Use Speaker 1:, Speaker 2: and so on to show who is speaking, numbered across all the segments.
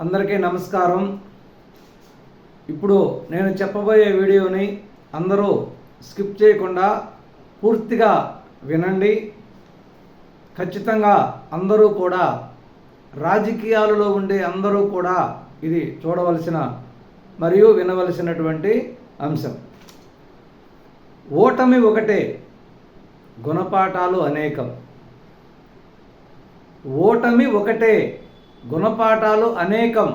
Speaker 1: అందరికీ నమస్కారం. ఇప్పుడు నేను చెప్పబోయే వీడియోని అందరూ స్కిప్ చేయకుండా పూర్తిగా వినండి. ఖచ్చితంగా అందరూ కూడా రాజకీయాలలో ఉండే అందరూ కూడా ఇది చూడవలసిన మరియు వినవలసినటువంటి అంశం. ఓటమి ఒకటే గుణపాఠాలు అనేకం. ఓటమి ఒకటే గుణపాఠాలు అనేకం.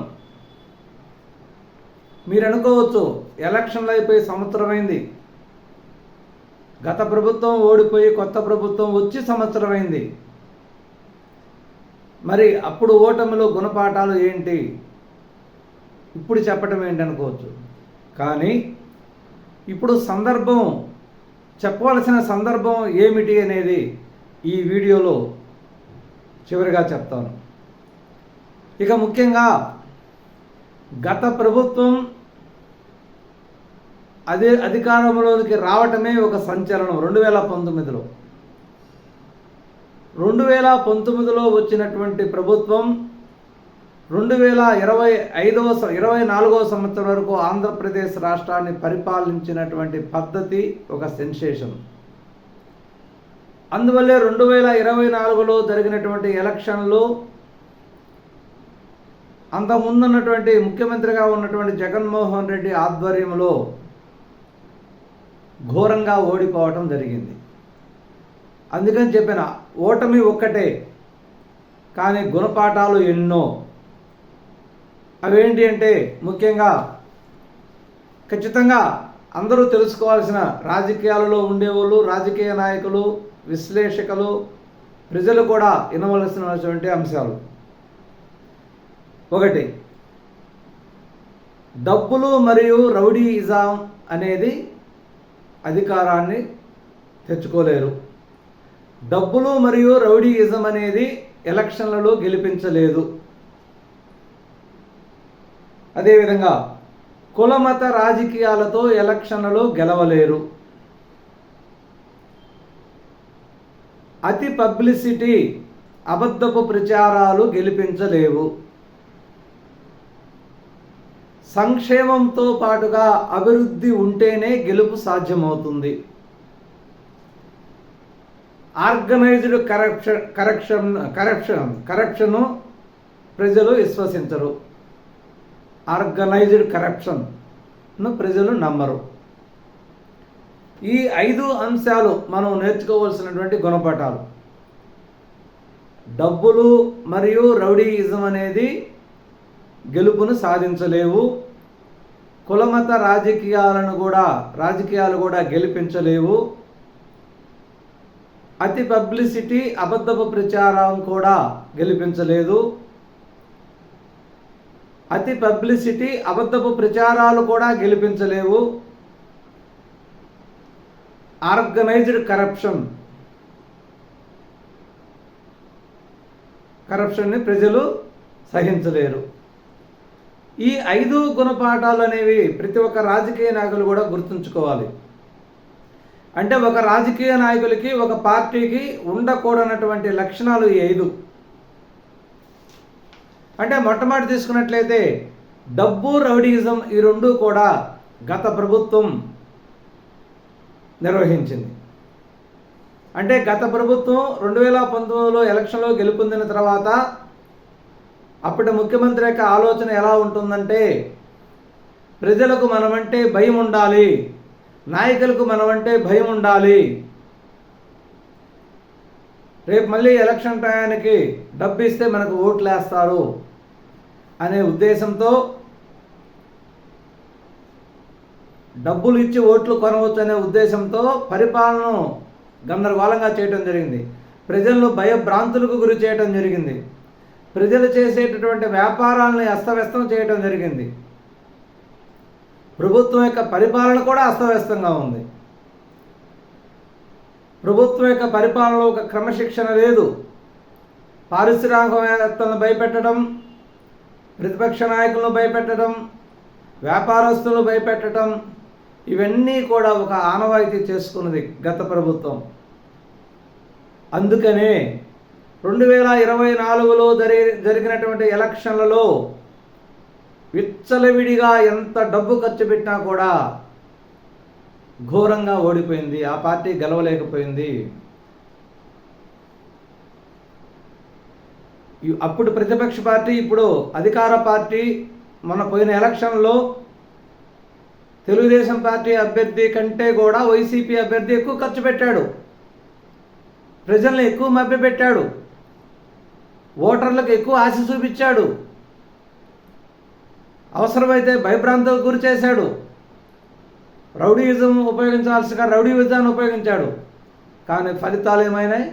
Speaker 1: మీరు అనుకోవచ్చు ఎలక్షన్లు అయిపోయి సంవత్సరమైంది గత ప్రభుత్వం ఓడిపోయి కొత్త ప్రభుత్వం వచ్చి సంవత్సరమైంది మరి అప్పుడు ఓటమిలో గుణపాఠాలు ఏంటి? ఇప్పుడు చెప్పటం ఏంటి అనుకోవచ్చు కానీ ఇప్పుడు సందర్భం చెప్పవలసిన సందర్భం ఏమిటి అనేది ఈ వీడియోలో చివరిగా చెప్తాను. ఇక ముఖ్యంగా గత ప్రభుత్వం అదే అధికారంలోనికి రావటమే ఒక సంచలనం రెండు వేల పంతొమ్మిదిలో. రెండు వేల పంతొమ్మిదిలో వచ్చినటువంటి ప్రభుత్వం రెండు వేల ఇరవై ఐదవ ఇరవై నాలుగవ సంవత్సరం వరకు ఆంధ్రప్రదేశ్ రాష్ట్రాన్ని పరిపాలించినటువంటి పద్ధతి ఒక సెన్సేషన్. అందువల్లే రెండు వేల ఇరవై నాలుగులో జరిగినటువంటి ఎలక్షన్లో అంత ముందున్నటువంటి ముఖ్యమంత్రిగా ఉన్నటువంటి జగన్మోహన్ రెడ్డి ఆధ్వర్యంలో ఘోరంగా ఓడిపోవటం జరిగింది. అందుకని చెప్పిన ఓటమి ఒక్కటే కానీ గుణపాఠాలు ఎన్నో. అవేంటి అంటే ముఖ్యంగా ఖచ్చితంగా అందరూ తెలుసుకోవాల్సిన రాజకీయాలలో ఉండేవాళ్ళు రాజకీయ నాయకులు విశ్లేషకులు ప్రజలు కూడా వినవలసినటువంటి అంశాలు. ఒకటి. డబ్బులు మరియు రౌడీయిజం అనేది అధికారాన్ని తెచ్చుకోలేరు. డబ్బులు మరియు రౌడీయిజం అనేది ఎలక్షన్లలో గెలిపించలేదు. అదేవిధంగా కులమత రాజకీయాలతో ఎలక్షన్లలో గెలవలేరు. అతి పబ్లిసిటీ అబద్ధపు ప్రచారాలు గెలిపించలేవు. సంక్షేమంతో పాటుగా అభివృద్ధి ఉంటేనే గెలుపు సాధ్యమవుతుంది. Organised corruption corruption corruption corruption ప్రజలు విశ్వసించరు. ఆర్గనైజ్డ్ కరప్షన్ను ప్రజలు నమ్మరు. ఈ ఐదు అంశాలు మనం నేర్చుకోవాల్సినటువంటి గుణపాఠాలు. డబ్బులు మరియు రౌడీయిజం అనేది గెలుపును సాధించలేవు. కులమత రాజకీయాలను కూడా రాజకీయాలు కూడా గెలిపించలేవు. అతి పబ్లిసిటీ అబద్ధపు ప్రచారం కూడా గెలిపించలేదు. అతి పబ్లిసిటీ అబద్ధపు ప్రచారాలు కూడా గెలిపించలేవు. Organised corruption. కరప్షన్ని ప్రజలు సహించలేరు. ఈ ఐదు గుణపాఠాలు అనేవి ప్రతి ఒక్క రాజకీయ నాయకులు కూడా గుర్తుంచుకోవాలి. అంటే ఒక రాజకీయ నాయకులకి ఒక పార్టీకి ఉండకూడనటువంటి లక్షణాలు ఈ ఐదు. అంటే మొట్టమొదటి తీసుకున్నట్లయితే డబ్బు రౌడీయిజం ఈ రెండు కూడా గత ప్రభుత్వం నిర్వహించింది. అంటే గత ప్రభుత్వం రెండు వేల పంతొమ్మిదిలో ఎలక్షన్లో గెలుపొందిన తర్వాత అప్పటి ముఖ్యమంత్రి యొక్క ఆలోచన ఎలా ఉంటుందంటే ప్రజలకు మనమంటే భయం ఉండాలి నాయకులకు మనమంటే భయం ఉండాలి. రేపు మళ్ళీ ఎలక్షన్ టయానికి డబ్బు ఇస్తే మనకు ఓట్లు వేస్తారు అనే ఉద్దేశంతో డబ్బులు ఇచ్చి ఓట్లు కొనవచ్చు అనే ఉద్దేశంతో పరిపాలనను గందరగోళంగా చేయడం జరిగింది. ప్రజలను భయభ్రాంతులకు గురి చేయడం జరిగింది. ప్రజలు చేసేటటువంటి వ్యాపారాలను అస్తవ్యస్తం చేయడం జరిగింది. ప్రభుత్వం యొక్క పరిపాలన కూడా అస్తవ్యస్తంగా ఉంది. ప్రభుత్వం యొక్క పరిపాలనలో ఒక క్రమశిక్షణ లేదు. పారిశ్రామికవేత్తలను భయపెట్టడం ప్రతిపక్ష నాయకులను భయపెట్టడం వ్యాపారస్తులను భయపెట్టడం ఇవన్నీ కూడా ఒక ఆనవాయితీ చేసుకున్నది గత ప్రభుత్వం. అందుకనే రెండు వేల ఇరవై నాలుగులో జరి జరిగినటువంటి ఎలక్షన్లలో విచ్చలవిడిగా ఎంత డబ్బు ఖర్చు పెట్టినా కూడా ఘోరంగా ఓడిపోయింది. ఆ పార్టీ గెలవలేకపోయింది. అప్పుడు ప్రతిపక్ష పార్టీ ఇప్పుడు అధికార పార్టీ మన పోయిన ఎలక్షన్లో తెలుగుదేశం పార్టీ అభ్యర్థి కంటే కూడా వైసీపీ అభ్యర్థి ఎక్కువ ఖర్చు పెట్టాడు. ప్రజల్ని ఎక్కువ మభ్యపెట్టాడు. ఓటర్లకు ఎక్కువ ఆశ చూపించాడు. అవసరమైతే భయభ్రాంతులకు గురి చేశాడు. రౌడీయిజం రౌడీ రౌడీయిజాన్ని ఉపయోగించాడు. కానీ ఫలితాలు ఏమైనాయి?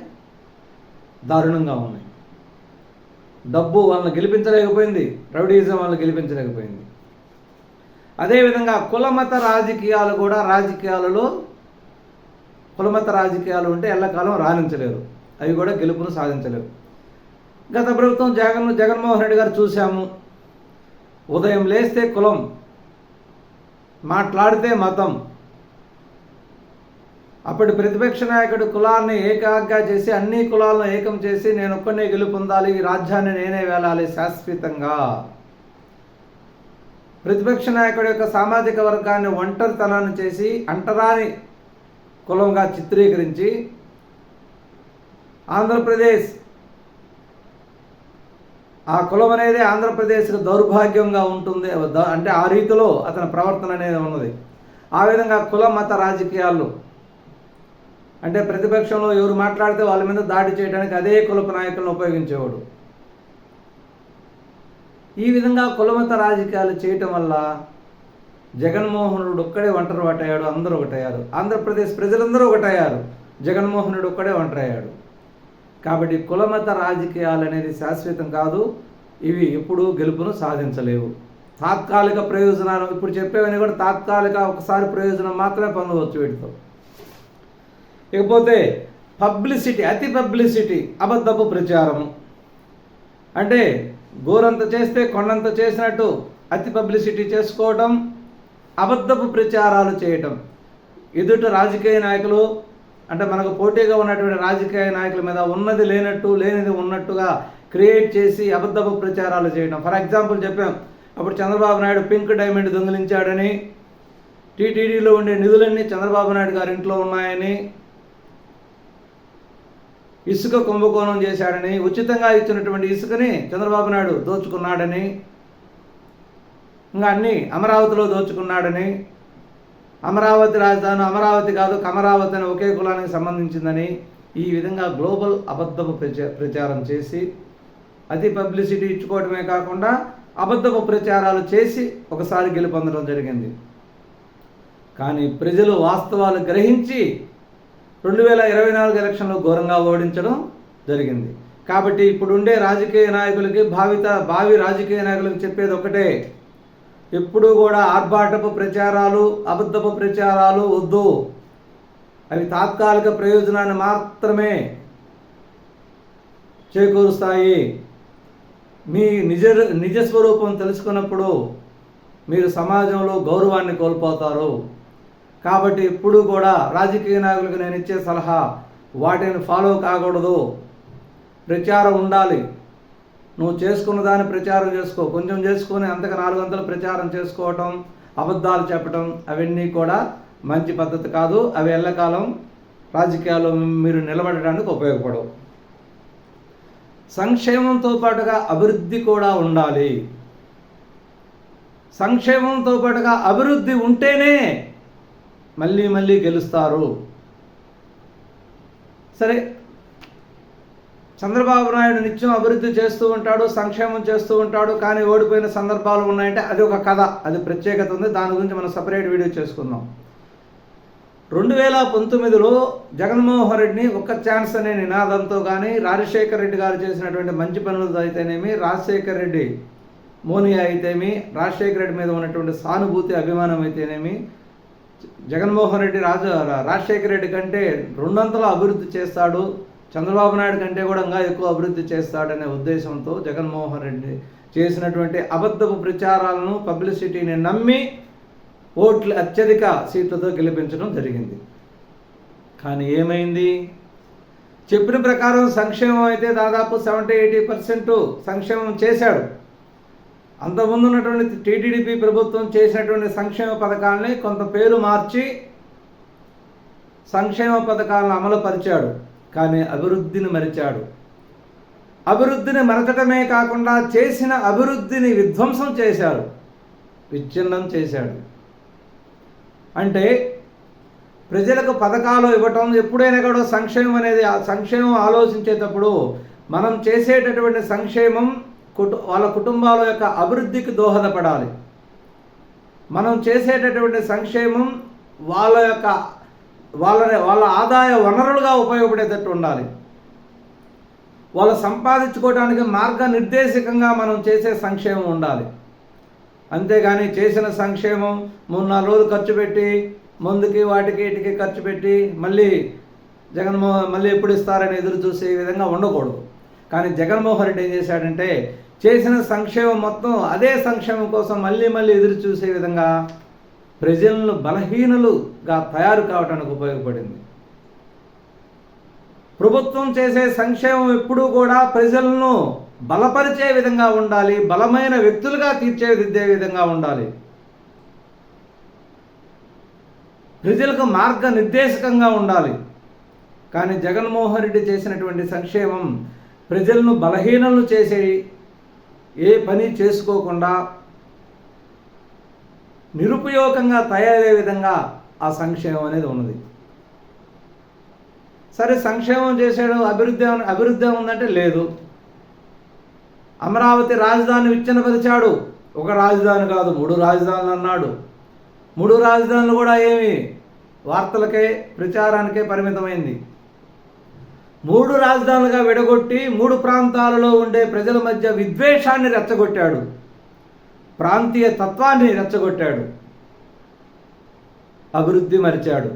Speaker 1: దారుణంగా ఉన్నాయి. డబ్బు వాళ్ళని గెలిపించలేకపోయింది రౌడీయిజం వాళ్ళని గెలిపించలేకపోయింది. అదేవిధంగా కులమత రాజకీయాలు కూడా రాజకీయాలలో కులమత రాజకీయాలు ఉంటే ఎల్లకాలం రాణించలేరు. అవి కూడా గెలుపును సాధించలేరు. గత ప్రభుత్వం జగన్ జగన్మోహన్ రెడ్డి గారు చూశాము. ఉదయం లేస్తే కులం మాట్లాడితే మతం. అప్పటి ప్రతిపక్ష నాయకుడు కులాన్ని ఏకాగ్గా చేసి అన్ని కులాలను ఏకం చేసి నేను ఒక్కనే గెలుపొందాలి ఈ రాజ్యాన్ని నేనే వెళ్ళాలి శాశ్వతంగా. ప్రతిపక్ష నాయకుడు యొక్క సామాజిక వర్గాన్ని ఒంటరితనాన్ని చేసి అంటరాని కులంగా చిత్రీకరించి ఆంధ్రప్రదేశ్ ఆ కులం అనేది ఆంధ్రప్రదేశ్కు దౌర్భాగ్యంగా ఉంటుంది. అంటే ఆ రీతిలో అతని ప్రవర్తన అనేది ఉన్నది. ఆ విధంగా కుల మత రాజకీయాలు అంటే ప్రతిపక్షంలో ఎవరు మాట్లాడితే వాళ్ళ మీద దాడి చేయడానికి అదే కులపు నాయకులను ఉపయోగించేవాడు. ఈ విధంగా కులమత రాజకీయాలు చేయటం వల్ల జగన్మోహనుడు ఒక్కడే ఒంటరి ఒకటయ్యాడు అందరూ ఒకటయ్యారు. ఆంధ్రప్రదేశ్ ప్రజలందరూ ఒకటయ్యారు. జగన్మోహనుడు ఒక్కడే ఒంటరయ్యాడు. కాబట్టి కులమత రాజకీయాలు అనేది శాశ్వతం కాదు. ఇవి ఎప్పుడూ గెలుపును సాధించలేవు. తాత్కాలిక ప్రయోజనాలు ఇప్పుడు చెప్పేవన్నీ కూడా తాత్కాలిక ఒకసారి ప్రయోజనం మాత్రమే పొందవచ్చు వీటితో. ఇకపోతే పబ్లిసిటీ అతి పబ్లిసిటీ అబద్ధపు ప్రచారము అంటే గోరంత చేస్తే కొండంత చేసినట్టు అతి పబ్లిసిటీ చేసుకోవటం అబద్ధపు ప్రచారాలు చేయటం. ఎదుట రాజకీయ నాయకులు అంటే మనకు పోటీగా ఉన్నటువంటి రాజకీయ నాయకుల మీద ఉన్నది లేనట్టు లేనిది ఉన్నట్టుగా క్రియేట్ చేసి అబద్ధపు ప్రచారాలు చేయడం. ఫర్ ఎగ్జాంపుల్ చెప్పాం అప్పుడు చంద్రబాబు నాయుడు పింక్ డైమండ్ దొంగిలించాడని టీటీడీలో ఉండే నిధులన్నీ చంద్రబాబు నాయుడు గారి ఇంట్లో ఉన్నాయని ఇసుక కుంభకోణం చేశాడని ఉచితంగా ఇచ్చినటువంటి ఇసుకని చంద్రబాబు నాయుడు దోచుకున్నాడని ఇంకా అన్ని అమరావతిలో దోచుకున్నాడని అమరావతి రాజధాని అమరావతి కాదు కమరావతి అని ఒకే కులానికి సంబంధించిందని ఈ విధంగా గ్లోబల్ అబద్ధపు ప్రచా ప్రచారం చేసి అతి పబ్లిసిటీ ఇచ్చుకోవడమే కాకుండా అబద్ధపు ప్రచారాలు చేసి ఒకసారి గెలుపొందడం జరిగింది. కానీ ప్రజలు వాస్తవాలు గ్రహించి రెండు వేల ఇరవై నాలుగు ఎలక్షన్లో ఘోరంగా ఓడించడం జరిగింది. కాబట్టి ఇప్పుడుండే రాజకీయ నాయకులకి భావిత భావి రాజకీయ నాయకులకు చెప్పేది ఒకటే ఎప్పుడూ కూడా ఆర్భాటపు ప్రచారాలు అబద్ధపు ప్రచారాలు వద్దు. అవి తాత్కాలిక ప్రయోజనాన్ని మాత్రమే చేకూరుస్తాయి. మీ నిజ నిజస్వరూపం తెలుసుకున్నప్పుడు మీరు సమాజంలో గౌరవాన్ని కోల్పోతారు. కాబట్టి ఎప్పుడూ కూడా రాజకీయ నాయకులకు నేను ఇచ్చే సలహా వాటిని ఫాలో కాకూడదు. ప్రచారం ఉండాలి. నువ్వు చేసుకున్న దాన్ని ప్రచారం చేసుకో. కొంచెం చేసుకొని అంతకు నాలుగు వందలు ప్రచారం చేసుకోవటం అబద్ధాలు చెప్పటం అవన్నీ కూడా మంచి పద్ధతి కాదు. అవి ఎల్లకాలం రాజకీయాల్లో మీరు నిలబడడానికి ఉపయోగపడవు. సంక్షేమంతో పాటుగా అభివృద్ధి కూడా ఉండాలి. సంక్షేమంతో పాటుగా అభివృద్ధి ఉంటేనే మళ్ళీ మళ్ళీ గెలుస్తారు. సరే చంద్రబాబు నాయుడు నిత్యం అభివృద్ధి చేస్తూ ఉంటాడు సంక్షేమం చేస్తూ ఉంటాడు కానీ ఓడిపోయిన సందర్భాలు ఉన్నాయంటే అది ఒక కథ అది ప్రత్యేకత ఉంది. దాని గురించి మనం సపరేట్ వీడియో చేసుకుందాం. రెండు వేల పంతొమ్మిదిలో జగన్మోహన్ రెడ్డిని ఒక్క ఛాన్స్ అనే నినాదంతో కానీ రాజశేఖర్ రెడ్డి గారు చేసినటువంటి మంచి పనులతో అయితేనేమి రాజశేఖర్ రెడ్డి మోనియా అయితేమి రాజశేఖర రెడ్డి మీద ఉన్నటువంటి సానుభూతి అభిమానం అయితేనేమి జగన్మోహన్ రెడ్డి రాజ రాజశేఖర రెడ్డి కంటే రెండంతలో అభివృద్ధి చేస్తాడు చంద్రబాబు నాయుడు కంటే కూడా ఇంకా ఎక్కువ అభివృద్ధి చేస్తాడనే ఉద్దేశంతో జగన్మోహన్ రెడ్డి చేసినటువంటి అబద్ధపు ప్రచారాలను పబ్లిసిటీని నమ్మి ఓట్లు అత్యధిక సీట్లతో గెలిపించడం జరిగింది. కానీ ఏమైంది? చెప్పిన ప్రకారం సంక్షేమం అయితే దాదాపు సెవెంటీ ఎయిటీ పర్సెంట్ సంక్షేమం చేశాడు. అంతకుముందు ఉన్నటువంటి టీటీడీపీ ప్రభుత్వం చేసినటువంటి సంక్షేమ పథకాలని కొంత పేరు మార్చి సంక్షేమ పథకాలను అమలుపరిచాడు. కానీ అభివృద్ధిని మరిచాడు. అభివృద్ధిని మరచడమే కాకుండా చేసిన అభివృద్ధిని విధ్వంసం చేశాడు విచ్ఛిన్నం చేశాడు. అంటే ప్రజలకు పథకాలు ఇవ్వటం ఎప్పుడైనా కూడా సంక్షేమం అనేది ఆ సంక్షేమం ఆలోచించేటప్పుడు మనం చేసేటటువంటి సంక్షేమం కుటు వాళ్ళ కుటుంబాల యొక్క అభివృద్ధికి దోహదపడాలి. మనం చేసేటటువంటి సంక్షేమం వాళ్ళ యొక్క వాళ్ళని వాళ్ళ ఆదాయ వనరులుగా ఉపయోగపడేటట్టు ఉండాలి. వాళ్ళు సంపాదించుకోవడానికి మార్గనిర్దేశకంగా మనం చేసే సంక్షేమం ఉండాలి. అంతేగాని చేసిన సంక్షేమం మూడు నాలుగు రోజులు ఖర్చు పెట్టి ముందుకి వాటికి ఇటుకి ఖర్చు పెట్టి మళ్ళీ జగన్మోహన్ మళ్ళీ ఎప్పుడు ఇస్తారని ఎదురు చూసే విధంగా ఉండకూడదు. కానీ జగన్మోహన్ రెడ్డి ఏం చేశాడంటే చేసిన సంక్షేమం మొత్తం అదే సంక్షేమం కోసం మళ్ళీ మళ్ళీ ఎదురు చూసే విధంగా ప్రజలను బలహీనులుగా తయారు కావడానికి ఉపయోగపడింది. ప్రభుత్వం చేసే సంక్షేమం ఎప్పుడూ కూడా ప్రజలను బలపరిచే విధంగా ఉండాలి బలమైన వ్యక్తులుగా తీర్చేదిద్దే విధంగా ఉండాలి. ప్రజలకు మార్గనిర్దేశకంగా ఉండాలి. కానీ జగన్మోహన్ రెడ్డి చేసినటువంటి సంక్షేమం ప్రజలను బలహీనలు చేసే ఏ పని చేసుకోకుండా నిరుపయోగంగా తయారయ్యే విధంగా ఆ సంక్షేమం అనేది ఉన్నది. సరే సంక్షేమం చేసాడు అభివృద్ధి అభివృద్ధి ఉందంటే లేదు. అమరావతి రాజధాని విచ్ఛిన్నపరిచాడు ఒక రాజధాని కాదు మూడు రాజధానులు అన్నాడు. మూడు రాజధానులు కూడా ఏమి? వార్తలకే ప్రచారానికే పరిమితమైంది. మూడు రాజధానులుగా విడగొట్టి మూడు ప్రాంతాలలో ఉండే ప్రజల మధ్య విద్వేషాన్ని రెచ్చగొట్టాడు. ప్రాంతీయ తత్వాన్ని రెచ్చగొట్టాడు. అభివృద్ధి మరిచాడు.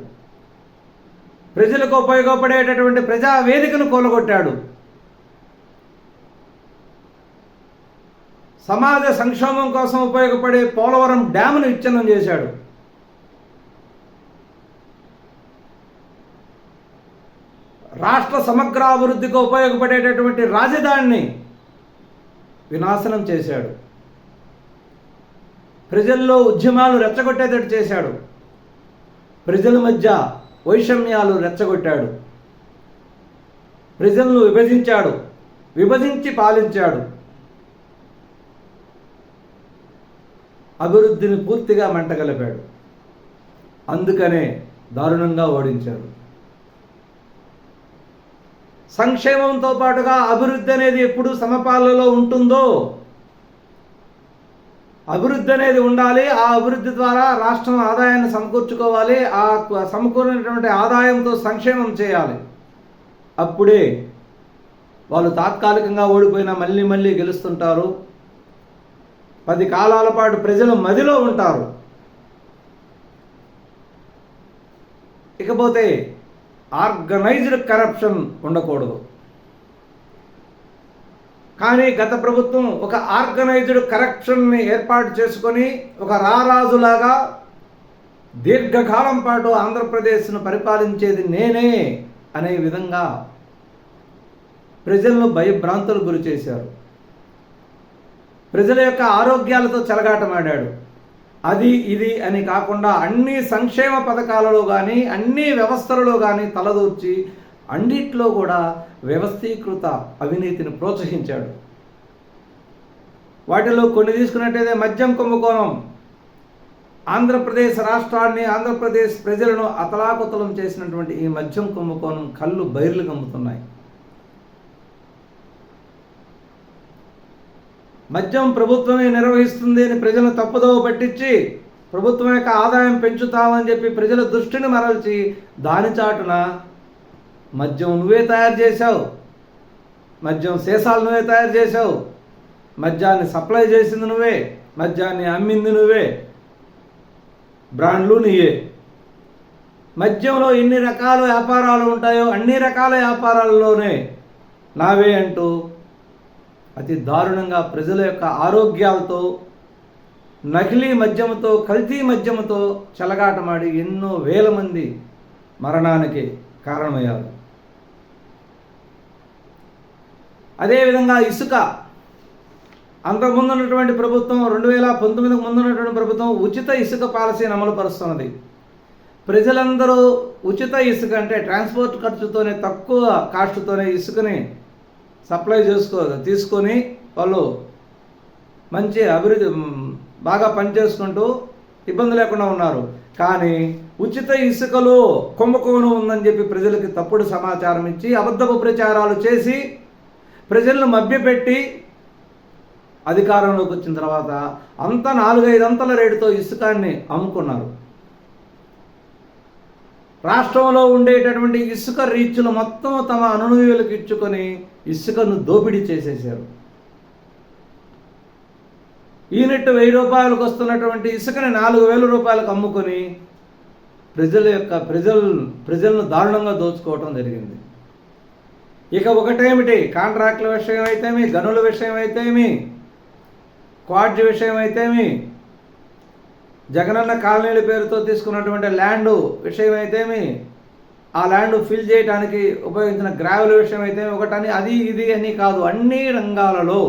Speaker 1: ప్రజలకు ఉపయోగపడేటటువంటి ప్రజా వేదికను కూలగొట్టాడు. సమాజ సంక్షేమం కోసం ఉపయోగపడే పోలవరం డ్యామును విచ్ఛిన్నం చేశాడు. రాష్ట్ర సమగ్రాభివృద్ధికి ఉపయోగపడేటటువంటి రాజధానిని వినాశనం చేశాడు. ప్రజల్లో ఉద్యమాలు రెచ్చగొట్టేటట్టు చేశాడు. ప్రజల మధ్య వైషమ్యాలు రెచ్చగొట్టాడు. ప్రజలను విభజించాడు. విభజించి పాలించాడు. అభివృద్ధిని పూర్తిగా మంటగలిపాడు. అందుకనే దారుణంగా ఓడించాడు సంక్షేమంతో పాటుగా అభివృద్ధి అనేది ఎప్పుడు సమపాలలో ఉంటుందో అభివృద్ధి అనేది ఉండాలి. ఆ అభివృద్ధి ద్వారా రాష్ట్రం ఆదాయాన్ని సమకూర్చుకోవాలి. ఆ సమకూరినటువంటి ఆదాయంతో సంక్షేమం చేయాలి. అప్పుడే వాళ్ళు తాత్కాలికంగా ఓడిపోయినా మళ్ళీ మళ్ళీ గెలుస్తుంటారు. పది కాలాల పాటు ప్రజలు మదిలో ఉంటారు. ఇకపోతే ఆర్గనైజ్డ్ కరప్షన్ ఉండకూడదు. కానీ గత ప్రభుత్వం ఒక ఆర్గనైజ్డ్ కరప్షన్ని ఏర్పాటు చేసుకొని ఒక రారాజులాగా దీర్ఘకాలం పాటు ఆంధ్రప్రదేశ్ను పరిపాలించేది నేనే అనే విధంగా ప్రజలను భయభ్రాంతులు గురి చేశారు. ప్రజల యొక్క ఆరోగ్యాలతో చెలగాటమాడాడు. అది ఇది అని కాకుండా అన్ని సంక్షేమ పథకాలలో కానీ అన్ని వ్యవస్థలలో కానీ తలదూర్చి అన్నిట్లో కూడా వ్యవస్థీకృత అవినీతిని ప్రోత్సహించాడు. వాటిలో కొన్ని తీసుకున్నట్టయితే మద్యం కుంభకోణం. ఆంధ్రప్రదేశ్ రాష్ట్రాన్ని ఆంధ్రప్రదేశ్ ప్రజలను అతలాకుతలం చేసినటువంటి ఈ మద్యం కుంభకోణం కళ్ళు బైర్లు కమ్ముతున్నాయి. మద్యం ప్రభుత్వమే నిర్వహిస్తుంది అని ప్రజలను తప్పుదోవ పట్టించి ప్రభుత్వం యొక్క ఆదాయం పెంచుతామని చెప్పి ప్రజల దృష్టిని మరల్చి దాని చాటున మద్యం నువ్వే తయారు చేశావు. మద్యం సీసాలు నువ్వే తయారు చేశావు. మద్యాన్ని సప్లై చేసింది నువ్వే మద్యాన్ని అమ్మింది నువ్వే. బ్రాండ్లు నీయే. మద్యంలో ఎన్ని రకాల వ్యాపారాలు ఉంటాయో అన్ని రకాల వ్యాపారాలలోనే నావే అంటూ అతి దారుణంగా ప్రజల యొక్క ఆరోగ్యాలతో నకిలీ మద్యముతో కల్తీ మద్యముతో చెలగాటమాడి ఎన్నో వేల మంది మరణానికి కారణమయ్యారు. అదేవిధంగా ఇసుక. అంతకుముందు ఉన్నటువంటి ప్రభుత్వం రెండు వేల పంతొమ్మిదికి ముందు ఉన్నటువంటి ప్రభుత్వం ఉచిత ఇసుక పాలసీని అమలు పరుస్తున్నది ప్రజలందరూ ఉచిత ఇసుక అంటే ట్రాన్స్పోర్ట్ ఖర్చుతోనే తక్కువ కాస్ట్తోనే ఇసుకని సప్లై చేసుకో తీసుకొని వాళ్ళు మంచి అభివృద్ధి బాగా పనిచేసుకుంటూ ఇబ్బంది లేకుండా ఉన్నారు. కానీ ఉచిత ఇసుకలో కుంభకోణం ఉందని చెప్పి ప్రజలకి తప్పుడు సమాచారం ఇచ్చి అబద్ధపు ప్రచారాలు చేసి ప్రజలను మభ్యపెట్టి అధికారంలోకి వచ్చిన తర్వాత అంత నాలుగైదంతల రేటుతో ఇసుకాన్ని అమ్ముకున్నారు. రాష్ట్రంలో ఉండేటటువంటి ఇసుక రీచ్లు మొత్తం తమ అనునయులకు ఇచ్చుకొని ఇసుకను దోపిడీ చేసేసారు యూనిట్ వెయ్యి రూపాయలకు వస్తున్నటువంటి ఇసుకని నాలుగు వేల రూపాయలకు అమ్ముకొని ప్రజల యొక్క ప్రజలు ప్రజలను దారుణంగా దోచుకోవటం జరిగింది. ఇక ఒకటేమిటి? కాంట్రాక్టుల విషయం అయితేమి గనుల విషయం అయితేమి క్వాడ్జ్ విషయం అయితేమి జగనన్న కాలనీల పేరుతో తీసుకున్నటువంటి ల్యాండ్ విషయం అయితేమి ఆ ల్యాండ్ ఫిల్ చేయడానికి ఉపయోగించిన గ్రావెల్ విషయం అయితే ఒకటని అది ఇది అని కాదు. అన్ని రంగాలలో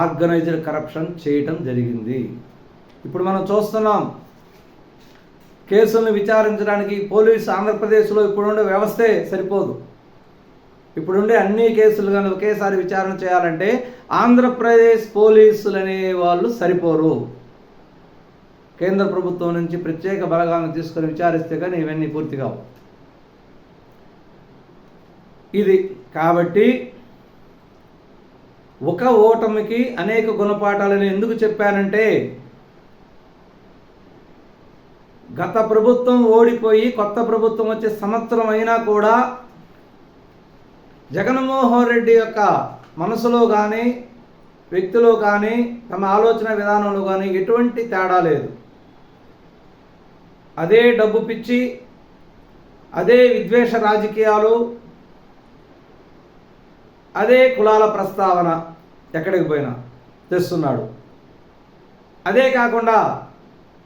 Speaker 1: ఆర్గనైజ్డ్ కరప్షన్ చేయటం జరిగింది. ఇప్పుడు మనం చూస్తున్నాం కేసులను విచారించడానికి పోలీసు ఆంధ్రప్రదేశ్లో ఇప్పుడుండే వ్యవస్థే సరిపోదు. ఇప్పుడుండే అన్ని కేసులు కానీ ఒకేసారి విచారణ చేయాలంటే ఆంధ్రప్రదేశ్ పోలీసులు అనే వాళ్ళు సరిపోరు. కేంద్ర ప్రభుత్వం నుంచి ప్రత్యేక బలగాలను తీసుకొని విచారిస్తే కానీ ఇవన్నీ పూర్తి కావు. ఇది కాబట్టి ఒక ఓటమికి అనేక గుణపాఠాలని ఎందుకు చెప్పానంటే గత ప్రభుత్వం ఓడిపోయి కొత్త ప్రభుత్వం వచ్చే సంవత్సరం అయినా కూడా జగన్మోహన్ రెడ్డి యొక్క మనసులో కానీ వ్యక్తిలో కానీ తమ ఆలోచన విధానంలో కానీ ఎటువంటి తేడా లేదు. అదే డబ్బు పిచ్చి అదే విద్వేష రాజకీయాలు అదే కులాల ప్రస్తావన ఎక్కడికి పోయినా తెస్తున్నాడు. అదే కాకుండా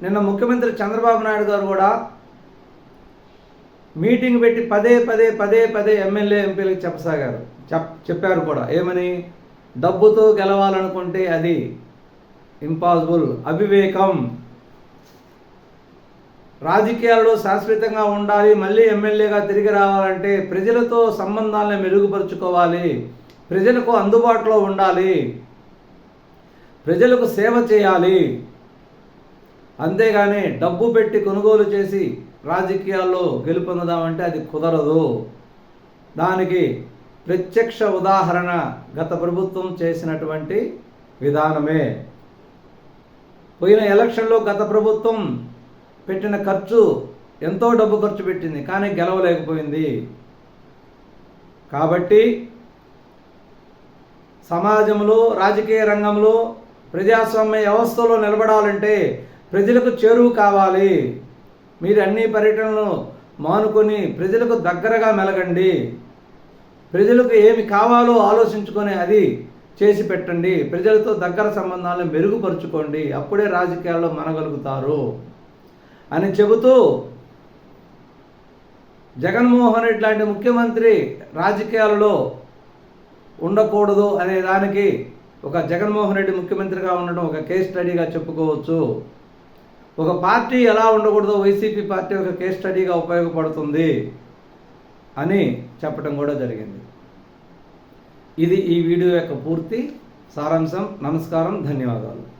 Speaker 1: నిన్న ముఖ్యమంత్రి చంద్రబాబు నాయుడు గారు కూడా మీటింగ్ పెట్టి పదే పదే పదే పదే ఎమ్మెల్యే ఎంపీలకు చెప్పసాగారు. చెప్ చెప్పారు కూడా. ఏమని? డబ్బుతో గెలవాలనుకుంటే అది ఇంపాసిబుల్ అవివేకం. రాజకీయాల్లో శాశ్వతంగా ఉండాలి మళ్ళీ ఎమ్మెల్యేగా తిరిగి రావాలంటే ప్రజలతో సంబంధాలను మెరుగుపరుచుకోవాలి ప్రజలకు అందుబాటులో ఉండాలి ప్రజలకు సేవ చేయాలి అంతేగాని డబ్బు పెట్టి కొనుగోలు చేసి రాజకీయాల్లో గెలుపొందామంటే అది కుదరదు. దానికి ప్రత్యక్ష ఉదాహరణ గత ప్రభుత్వం చేసినటువంటి విధానమే. పోయిన ఎలక్షన్లో గత ప్రభుత్వం పెట్టిన ఖర్చు ఎంతో డబ్బు ఖర్చు పెట్టింది కానీ గెలవలేకపోయింది. కాబట్టి సమాజంలో రాజకీయ రంగంలో ప్రజాస్వామ్య వ్యవస్థలో నిలబడాలంటే ప్రజలకు చేరువు కావాలి. మీరు అన్ని పర్యటనలు మానుకొని ప్రజలకు దగ్గరగా మెలగండి. ప్రజలకు ఏమి కావాలో ఆలోచించుకొని అది చేసి పెట్టండి. ప్రజలతో దగ్గర సంబంధాలను మెరుగుపరుచుకోండి. అప్పుడే రాజకీయాల్లో మనగలుగుతారు అని చెబుతూ జగన్మోహన్ రెడ్డి లాంటి ముఖ్యమంత్రి రాజకీయాలలో ఉండకూడదు అనే దానికి ఒక జగన్మోహన్ రెడ్డి ముఖ్యమంత్రిగా ఉండడం ఒక కేస్ స్టడీగా చెప్పుకోవచ్చు. ఒక పార్టీ ఎలా ఉండకూడదో వైసీపీ పార్టీ ఒక కేస్ స్టడీగా ఉపయోగపడుతుంది అని చెప్పడం కూడా జరిగింది. ఇది ఈ వీడియో యొక్క పూర్తి సారాంశం. నమస్కారం. ధన్యవాదాలు.